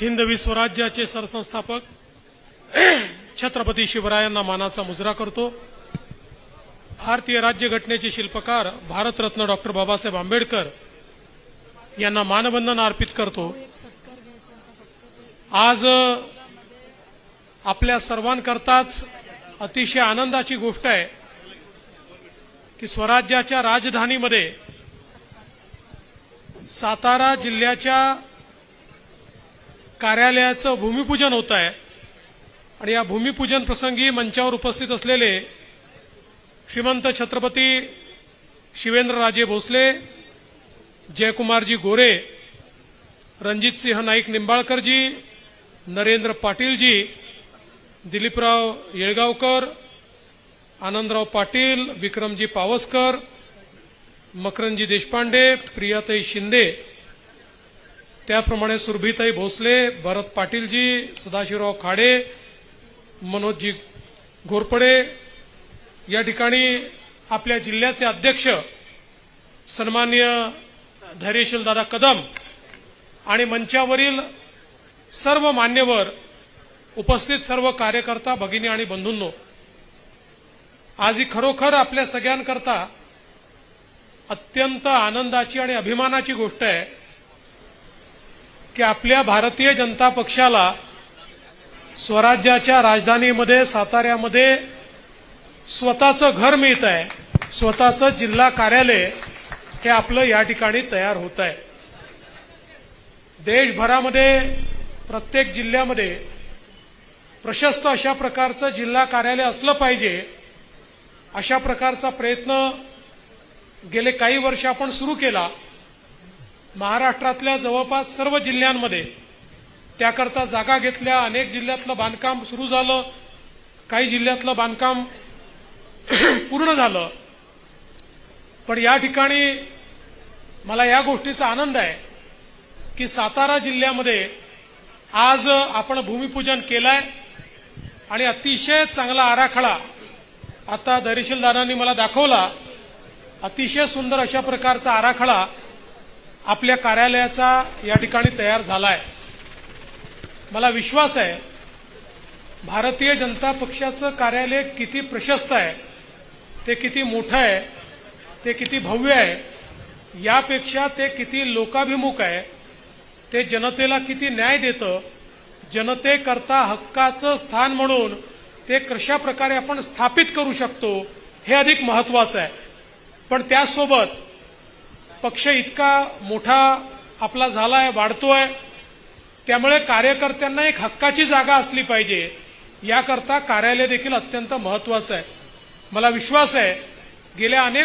हिंदवी स्वराज्याचे सरसंस्थापक छत्रपती शिवरायांना मानाचा मुजरा करतो. भारतीय राज्यघटनेचे शिल्पकार भारतरत्न डॉक्टर बाबासाहेब आंबेडकर यांना मानवंदना अर्पित करतो. आज आपल्या सर्वांकरताच अतिशय आनंदाची गोष्ट आहे की स्वराज्याच्या राजधानीमध्ये सातारा जिल्ह्याच्या कार्यालयाचं भूमिपूजन होत आहे. आणि या भूमिपूजन प्रसंगी मंचावर उपस्थित असलेले श्रीमंत छत्रपती शिवेंद्रराजे भोसले जयकुमारजी गोरे रणजितसिंह नाईक निंबाळकरजी नरेंद्र पाटीलजी दिलीपराव येळगावकर आनंदराव पाटील विक्रमजी पावसकर मकरंजी देशपांडे प्रियाताई शिंदे त्याप्रमाणे सुरभीताई भोसले भरत पाटीलजी सदाशिवराव खाडे मनोजजी घोरपडे या ठिकाणी आपल्या जिल्ह्याचे अध्यक्ष सन्मान्य धैर्यशील दादा कदम आणि मंचावरील सर्व मान्यवर उपस्थित सर्व कार्यकर्ता भगिनी आणि बंधूंनो आज ही खरोखर आपल्या सगळ्यांकरता अत्यंत आनंदाची आणि अभिमानाची गोष्ट आहे. की आपल्या भारतीय जनता पक्षाला स्वराज्याच्या राजधानीमध्ये साताऱ्यामध्ये स्वतःचं घर मिळत आहे स्वतःचं जिल्हा कार्यालय हे आपलं या ठिकाणी तयार होत आहे. देशभरामध्ये प्रत्येक जिल्ह्यामध्ये प्रशस्त अशा प्रकारचं जिल्हा कार्यालय असलं पाहिजे अशा प्रकारचा प्रयत्न गेले काही वर्ष आपण सुरू केला. महाराष्ट्रातल्या जवळपास सर्व जिल्ह्यांमध्ये त्याकरता जागा घेतल्या अनेक जिल्ह्यातलं बांधकाम सुरू झालं काही जिल्ह्यातलं बांधकाम पूर्ण झालं. पण या ठिकाणी मला या गोष्टीचा आनंद आहे की सातारा जिल्ह्यामध्ये आज आपण भूमिपूजन केलंय आणि अतिशय चांगला आराखडा आता धैर्यशील मला दाखवला. अतिशय सुंदर अशा प्रकारचा आराखडा आपल्या कार्यालयाचा या ठिकाणी तयार झालाय. मला विश्वास आहे भारतीय जनता पक्षाचं कार्यालय किती प्रशस्त आहे ते किती मोठं आहे ते किती भव्य आहे यापेक्षा ते किती लोकाभिमुख आहे ते जनतेला किती न्याय देतं जनतेकरता हक्काचं स्थान म्हणून ते कशा प्रकारे आपण स्थापित करू शकतो हे अधिक महत्वाचं आहे. पण त्यासोबत पक्ष इतका मोठा आपला झालाय वाढतोय. त्यामुळे कार्यकर्त्यांना एक हक्काची जागा असली पाहिजे. याकरता कार्यालय देखील अत्यंत महत्वाचं आहे. मला विश्वास आहे गेल्या अनेक